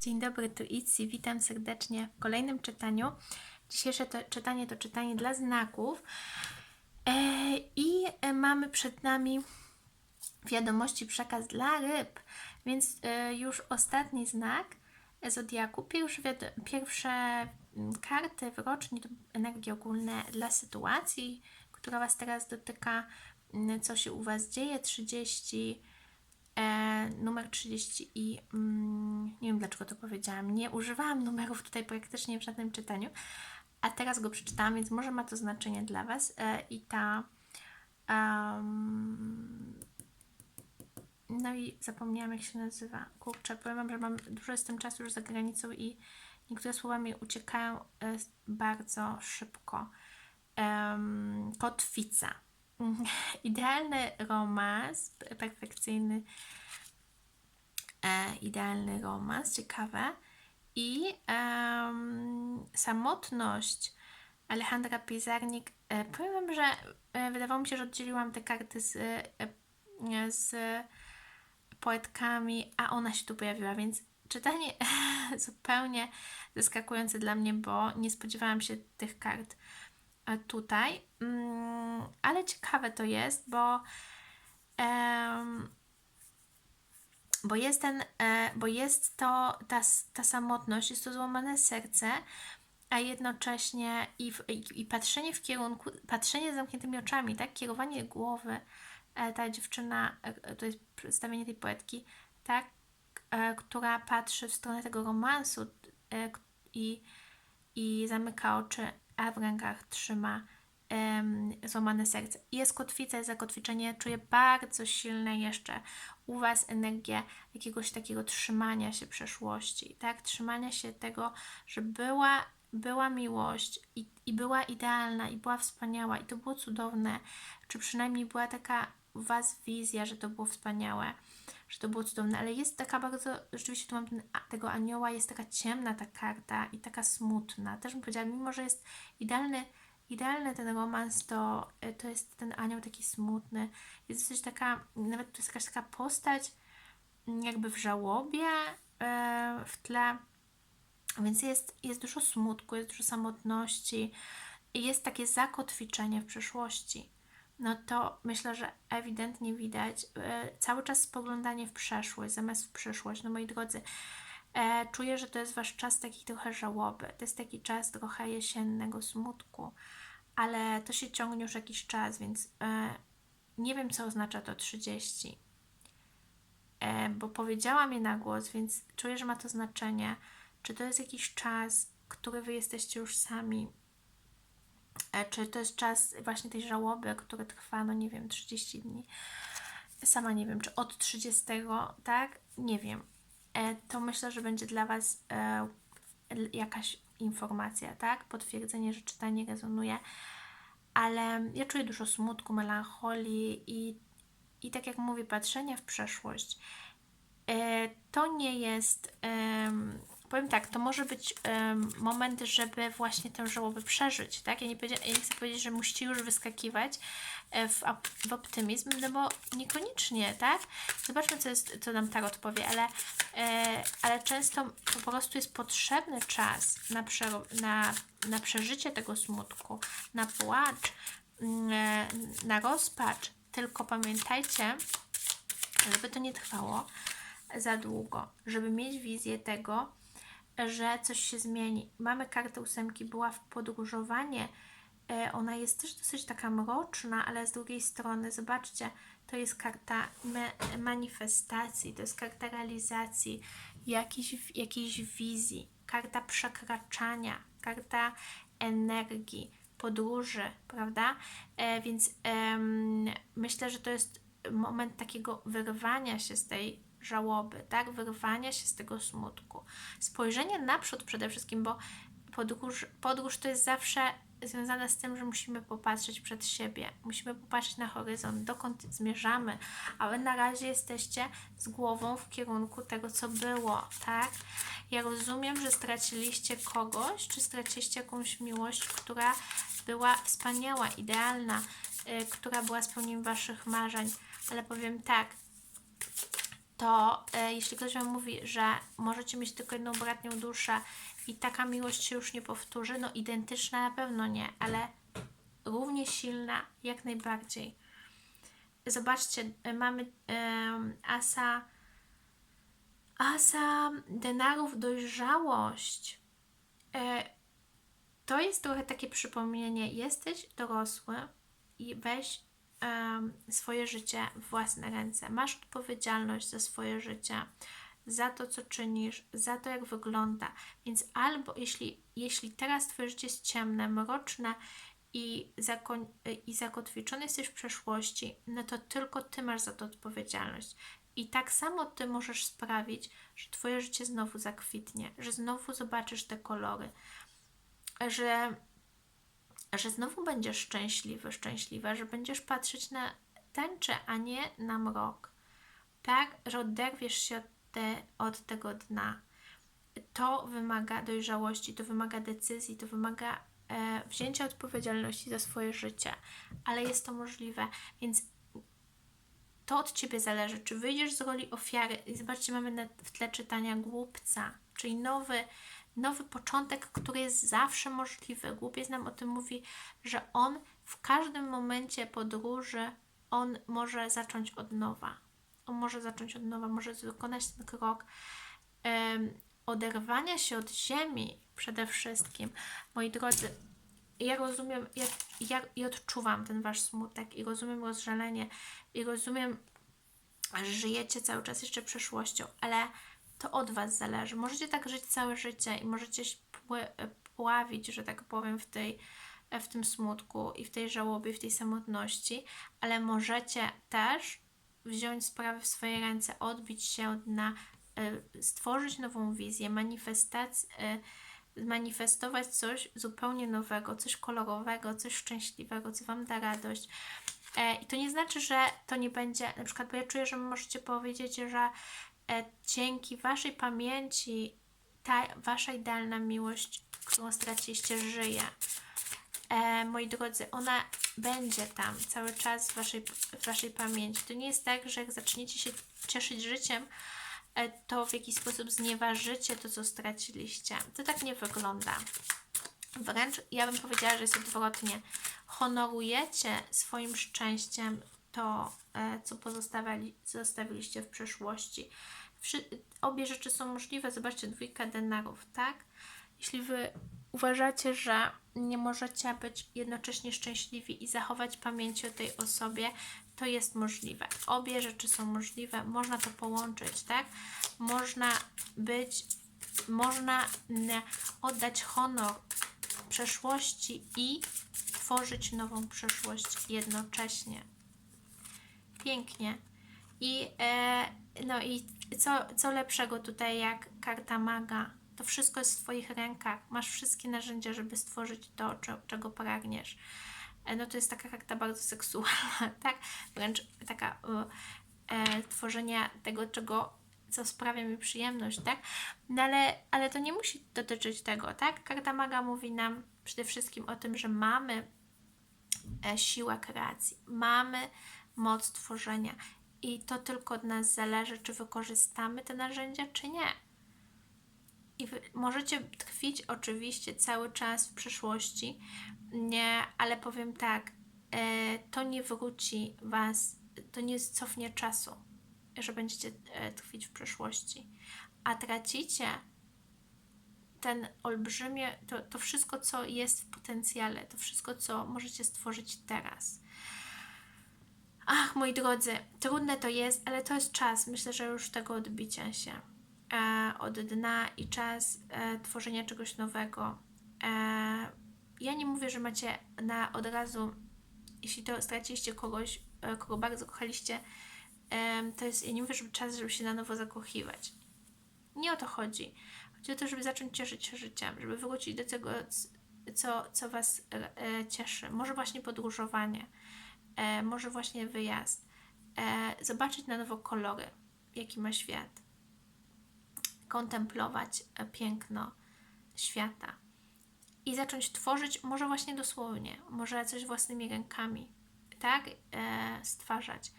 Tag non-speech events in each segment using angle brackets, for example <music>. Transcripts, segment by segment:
Dzień dobry, tu Itzi. Witam serdecznie w kolejnym czytaniu. Dzisiejsze to, czytanie to czytanie dla znaków. E, I e, mamy przed nami wiadomości, przekaz dla ryb. Więc e, już ostatni znak Zodiaku. Pierwsze, pierwsze mm, karty w rocznie to energie ogólne dla sytuacji, która Was teraz dotyka, mm, co się u Was dzieje. 30 e, numer 30 i mm, nie wiem dlaczego to powiedziałam. Nie używałam numerów tutaj praktycznie w żadnym czytaniu, a teraz go przeczytałam, więc może ma to znaczenie dla Was. E, I ta. em, no i zapomniałam, jak się nazywa. Kurczę, powiem Wam, że mam dużo jestem czasu już za granicą i niektóre słowa mi uciekają e, bardzo szybko. Em, kotwica. Idealny romans, perfekcyjny, e, idealny romans, ciekawe. I samotność Alejandra Pizarnik. E, powiem że e, wydawało mi się, że oddzieliłam te karty z, e, z poetkami, a ona się tu pojawiła, więc czytanie <laughs> zupełnie zaskakujące dla mnie, bo nie spodziewałam się tych kart e, tutaj. Mm, ale ciekawe to jest, bo bo jest ten, e, bo jest to ta, ta samotność, jest to złamane serce, a jednocześnie i, w, i, i patrzenie w kierunku, patrzenie z zamkniętymi oczami, tak, kierowanie głowy, e, ta dziewczyna, e, to jest przedstawienie tej poetki, tak, która patrzy w stronę tego romansu i, i zamyka oczy, a w rękach trzyma złamane serce. Jest kotwica, jest zakotwiczenie, czuję bardzo silne jeszcze u Was energię jakiegoś takiego trzymania się przeszłości, tak? Trzymania się tego, że była, była miłość i, i była idealna i była wspaniała i to było cudowne, czy przynajmniej była taka u Was wizja, że to było wspaniałe, że to było cudowne, ale jest taka bardzo, rzeczywiście tu mam ten, tego anioła, jest taka ciemna ta karta i taka smutna. Też bym powiedziała, mimo że jest idealny, idealny ten romans, to, y, to jest ten anioł taki smutny. Jest dosyć taka, nawet to jest jakaś taka postać jakby w żałobie e, w tle. Więc jest, jest dużo smutku, jest dużo samotności jest takie zakotwiczenie w przeszłości. No to myślę, że ewidentnie widać e, cały czas spoglądanie w przeszłość zamiast w przyszłość. No moi drodzy, e, czuję, że to jest wasz czas takiej trochę żałoby. To jest taki czas trochę jesiennego smutku, ale to się ciągnie już jakiś czas, więc e, nie wiem, co oznacza to 30 e, bo powiedziałam je na głos, więc czuję, że ma to znaczenie. Czy to jest jakiś czas, który wy jesteście już sami? E, czy to jest czas właśnie tej żałoby, który trwa, no nie wiem, 30 dni? Sama nie wiem, czy od 30, tak? Nie wiem. E, to myślę, że będzie dla Was e, jakaś informacja, tak? Potwierdzenie, że czytanie rezonuje. Ale ja czuję dużo smutku, melancholii i, i tak jak mówię, patrzenia w przeszłość. E, to nie jest. Em, powiem tak, to może być em, moment, żeby właśnie tę żałobę przeżyć, tak? Ja nie, ja nie chcę powiedzieć, że musicie już wyskakiwać e, w, w optymizm, no bo niekoniecznie, tak? Zobaczmy, co, jest, co nam Tarot powie, ale, e, ale często po prostu jest potrzebny czas na, przero- na, na przeżycie tego smutku, na płacz, mm, e, na rozpacz. Tylko pamiętajcie, żeby to nie trwało za długo, żeby mieć wizję tego, że coś się zmieni. Mamy kartę ósemki, była w podróżowanie. E, Ona jest też dosyć taka mroczna, ale z drugiej strony, zobaczcie, to jest karta manifestacji, to jest karta realizacji jakiejś, jakiejś wizji, karta przekraczania, karta energii, podróży, prawda? E, więc myślę, że to jest moment takiego wyrwania się z tej żałoby, tak? Wyrwania się z tego smutku. Spojrzenie naprzód przede wszystkim, bo podróż, podróż to jest zawsze związane z tym, że musimy popatrzeć przed siebie, musimy popatrzeć na horyzont, dokąd zmierzamy, a wy na razie jesteście z głową w kierunku tego, co było, tak? Ja rozumiem, że straciliście kogoś, czy straciliście jakąś miłość, która była wspaniała, idealna, y, która była spełnieniem waszych marzeń, ale powiem tak, to e, jeśli ktoś Wam mówi, że możecie mieć tylko jedną bratnią duszę i taka miłość się już nie powtórzy, no identyczna na pewno nie, ale równie silna jak najbardziej. Zobaczcie, e, mamy em, asa asa denarów dojrzałość. E, to jest trochę takie przypomnienie, jesteś dorosły i weź swoje życie w własne ręce. Masz odpowiedzialność za swoje życie, za to, co czynisz, za to, jak wygląda. Więc albo jeśli, jeśli teraz Twoje życie jest ciemne, mroczne i, zakon, i zakotwiczony jesteś w przeszłości, no to tylko Ty masz za to odpowiedzialność. I tak samo Ty możesz sprawić, że Twoje życie znowu zakwitnie, że znowu zobaczysz te kolory, że, że znowu będziesz szczęśliwy, szczęśliwa, że będziesz patrzeć na tęczę, a nie na mrok. Tak, że oderwiesz się od, te, od tego dna. To wymaga dojrzałości, to wymaga decyzji, to wymaga e, wzięcia odpowiedzialności za swoje życie, ale jest to możliwe, więc to od Ciebie zależy, czy wyjdziesz z roli ofiary. I zobaczcie, mamy w tle czytania głupca, czyli nowy, nowy początek, który jest zawsze możliwy. Głupiec nam o tym mówi, że on w każdym momencie podróży, on może zacząć od nowa. On może zacząć od nowa, może wykonać ten krok em, oderwania się od ziemi przede wszystkim. Moi drodzy, ja rozumiem ja, ja, i odczuwam ten wasz smutek i rozumiem rozżalenie i rozumiem, że żyjecie cały czas jeszcze przeszłością, ale to od was zależy. Możecie tak żyć całe życie i możecie się pławić, że tak powiem, w tej w tym smutku i w tej żałobie, w tej samotności, ale możecie też wziąć sprawy w swoje ręce, odbić się od dna, y, stworzyć nową wizję, manifestację, manifestować coś zupełnie nowego, coś kolorowego, coś szczęśliwego, co Wam da radość. E, I to nie znaczy, że to nie będzie, na przykład, bo ja czuję, że możecie powiedzieć, że e, dzięki Waszej pamięci ta Wasza idealna miłość, którą straciliście, żyje. E, moi drodzy, ona będzie tam cały czas w waszej, w waszej pamięci. To nie jest tak, że jak zaczniecie się cieszyć życiem, to w jakiś sposób znieważycie to, co straciliście. To tak nie wygląda. Wręcz ja bym powiedziała, że jest odwrotnie. Honorujecie swoim szczęściem to, e, co zostawiliście w przeszłości. Wszy, obie rzeczy są możliwe. Zobaczcie, dwójka denarów, tak? Jeśli wy uważacie, że nie możecie być jednocześnie szczęśliwi i zachować pamięci o tej osobie, to jest możliwe. Obie rzeczy są możliwe, można to połączyć, tak? Można być, można oddać honor przeszłości i tworzyć nową przyszłość jednocześnie. Pięknie. I, e, no i co, co lepszego tutaj jak karta maga? To wszystko jest w Twoich rękach. Masz wszystkie narzędzia, żeby stworzyć to, cze- czego pragniesz. E, no to jest taka karta bardzo seksualna, <laughs> tak? Wręcz taka e, e, tworzenia tego, czego, co sprawia mi przyjemność, tak? No ale, ale to nie musi dotyczyć tego, tak? Karta maga mówi nam przede wszystkim o tym, że mamy e, siłę kreacji, mamy moc tworzenia i to tylko od nas zależy, czy wykorzystamy te narzędzia, czy nie. I możecie tkwić oczywiście cały czas w przyszłości, nie, ale powiem tak, e, to nie wróci Was, to nie cofnie czasu, że będziecie e, tkwić w przyszłości, a tracicie ten olbrzymie, to, to wszystko, co jest w potencjale, to wszystko, co możecie stworzyć teraz. Ach, moi drodzy, trudne to jest, ale to jest czas, myślę, że już tego odbicia się od dna i czas e, tworzenia czegoś nowego. E, ja nie mówię, że macie na od razu, jeśli to straciliście kogoś, e, kogo bardzo kochaliście, e, to jest, ja nie mówię, żeby czas, żeby się na nowo zakochiwać. Nie o to chodzi. Chodzi o to, żeby zacząć cieszyć się życiem, żeby wrócić do tego, co, co Was e, e, cieszy. Może właśnie podróżowanie, e, może właśnie wyjazd. E, zobaczyć na nowo kolory, jaki ma świat. Kontemplować e, piękno świata. I zacząć tworzyć, może właśnie dosłownie, może coś własnymi rękami, tak? E, stwarzać.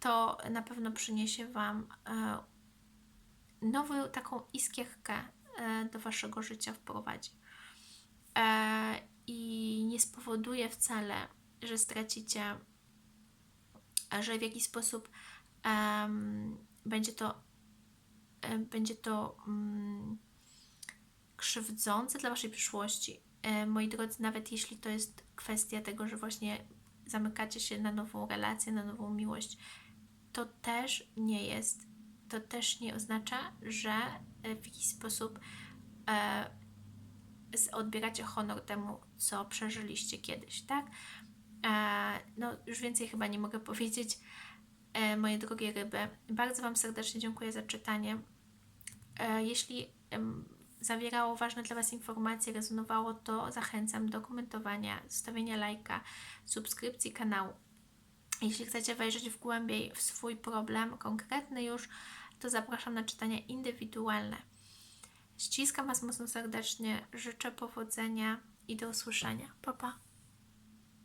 to na pewno przyniesie Wam e, nową taką iskierkę e, do Waszego życia wprowadzi. E, I nie spowoduje wcale, że stracicie, że w jakiś sposób em, będzie to e, będzie to mm, krzywdzące dla Waszej przyszłości. Moi drodzy, nawet jeśli to jest kwestia tego, że właśnie zamykacie się na nową relację, na nową miłość, to też nie jest, to też nie oznacza, że e, w jakiś sposób e, odbieracie honor temu, co przeżyliście kiedyś, tak? E, no, już więcej chyba nie mogę <laughs> powiedzieć, e, moje drogie ryby. Bardzo Wam serdecznie dziękuję za czytanie. E, jeśli zawierało ważne dla Was informacje, rezonowało, to zachęcam do komentowania, zostawienia lajka, subskrypcji kanału. Jeśli chcecie wejrzeć w głębiej w swój problem konkretny już, to zapraszam na czytania indywidualne. Ściskam Was mocno serdecznie, życzę powodzenia i do usłyszenia. Pa, pa.